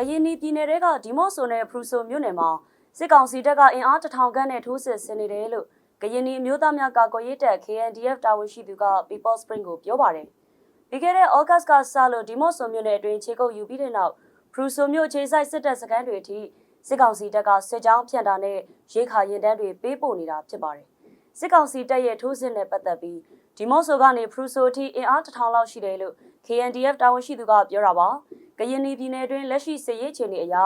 ရင်နီပြည်နယ်တွေကဒီမော့ဆိုနဲ့ဖရူဆိုမြို့နယ်မှာစစ်ကောင်စီတပ်ကအင်အားတထောင်ခန့်နဲ့ထိုးစစ်ဆင်နေတယ်လို့ကရင်နီအမျိုးသားများကာကွယ်ရေးတပ် KNDF တာဝန်ရှိသူက People Spring ကိုပြောပါတယ်။ပြီးခဲ့တဲ့ August ကစလို့ဒီမော့ဆိုမြို့နယ်အတွင်းခြေကုပ်ယူပြီးတဲ့နောက်ဖရူဆိုမြို့ခြေဆိုင်စစ်တပ်စခန်းတွေအထိစစ်ကောင်စီတပ်ကစစ်ကြောင်းဖြန့်တာနဲ့ရေခါရင်တန်းတွေပေးပို့နေတာဖြစ်ပါတယ်။စစ်ကောင်စီတပ်ရဲ့ထိုးစစ်နဲ့ပတ်သက်ပြီးဒီမော့ဆိုကနေဖရူဆိုအထိအင်အားတထောင်လောက်ရှိတယ်လို့ KNDF တာဝန်ရှိသူကပြောတာပါ။ ကရင်နီပြည်နယ်အတွင်းလက်ရှိစစ်ရေးအခြေအနေအရ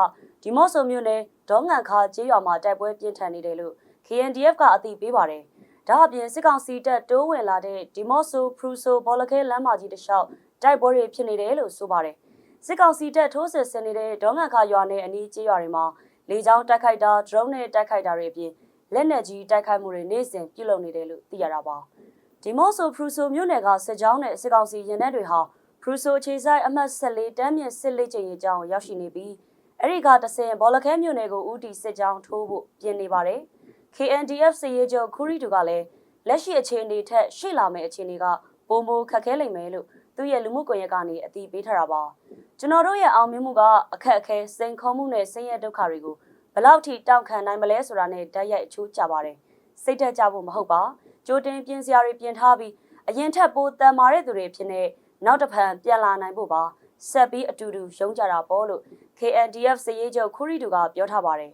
ဒီမော့ဆိုမြို့နယ်ဒေါငံခါကျေးရွာမှာတိုက်ပွဲပြင်းထန်နေတယ်လို့ KNDF ကအသိပေးပါတယ်။ဒါအပြင်စစ်ကောင်စီတပ်တိုးဝင်လာတဲ့ဒီမော့ဆိုဖရူဆိုဘောလခဲလမ်းမကြီးတစ်လျှောက်တိုက်ပွဲတွေဖြစ်နေတယ်လို့ဆိုပါတယ်။စစ်ကောင်စီတပ်ထိုးစစ်ဆင်နေတဲ့ဒေါငံခါရွာနဲ့အနီးကျေးရွာတွေမှာလေကြောင်းတိုက်ခိုက်တာဒရုန်းနဲ့တိုက်ခိုက်တာတွေအပြင်လက်နက်ကြီးတိုက်ခိုက်မှုတွေနေ့စဉ်ပြုလုပ်နေတယ်လို့သိရတာပါ။ဒီမော့ဆိုဖရူဆိုမြို့နယ်ကစစ်ကြောင်းနဲ့စစ်ကောင်စီရင်တပ်တွေဟာဖ ရူဆိုခြေဆိုင်အမှတ်14တန်းမြင့်စစ်လေးကျင်းရေးကြောင်းရောက်ရှိနေပြီးအဲ့ဒီကတဆင်ဘောလခဲမြို့နယ်ကိုဦးတီစစ်ကြောင်းထိုးဖို့ပြင်နေပါတယ်။ KNDF စစ်ရေးချုပ်ခူရီတူကလည်းလက်ရှိအခြေအနေထက်ရှေ့လာမယ့်အခြေအနေကပုံမိုခက်ခဲလိမ့်မယ်လို့သူ့ရဲ့လူမှုကွန်ရက်ကနေအတည်ပြုထားတာပါ။ကျွန်တော်တို့ရဲ့အောင်မြင်မှုကအခက်အခဲစိန်ခေါ်မှုနဲ့ဆင်းရဲဒုက္ခတွေကိုဘယ်လောက်ထိတောင့်ခံနိုင်မလဲဆိုတာနဲ့ဓာတ်ရိုက်အချိုးကျပါတယ်။စိတ်သက်ကြဖို့မဟုတ်ပါ။ကြိုတင်ပြင်စရာတွေပြင်ထားပြီးအရင်ထက်ပိုတန်မာတဲ့သူတွေဖြစ်နေ နောက်တစ်ဖန်ပြန်လာနိုင်ဖို့ပါဆက်ပြီးအတူတူရုံးကြတာပေါ့လို့ KNDF စရေးချုပ်ခူရီတူကပြောထားပါတယ်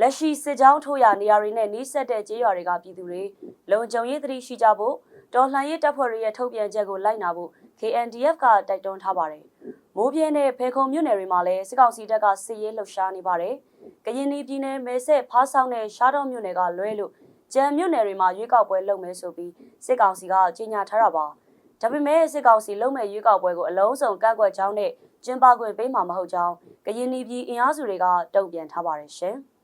လက်ရှိစစ်ကြောင်းထိုးရနေရာတွေနဲ့နှီးဆက်တဲ့ကျေးရွာတွေကပြည်သူတွေလုံခြုံရေးသတိရှိကြဖို့တော်လှန်ရေးတပ်ဖွဲ့တွေရဲ့ထုတ်ပြန်ချက်ကိုလိုက်နာဖို့ KNDF ကတိုက်တွန်းထားပါတယ်မိုးပြင်းတဲ့ဖေခုံမြို့နယ်တွေမှာလည်းစစ်ကောင်စီတပ်ကစစ်ရေးလှုပ်ရှားနေပါတယ်ကရင်ပြည်နယ်မဲဆက်ဖားဆောင်နဲ့ရှားတော်မြို့နယ်ကလွဲလို့ကြံမြို့နယ်တွေမှာရွေးကောက်ပွဲလုပ်မယ်ဆိုပြီးစစ်ကောင်စီကကြေညာထားတာပါ ဒါပေမဲ့စစ်ကောင်စီလုံမဲ့ရွေးကောက်ပွဲကိုအလုံးစုံကန့်ကွက်ကြောင်းနဲ့ကျင်းပခွင့်ပေးမှာမဟုတ်ကြောင်းကရင်ပြည်အင်အားစုတွေကတုံ့ပြန်ထားပါတယ်ရှင်။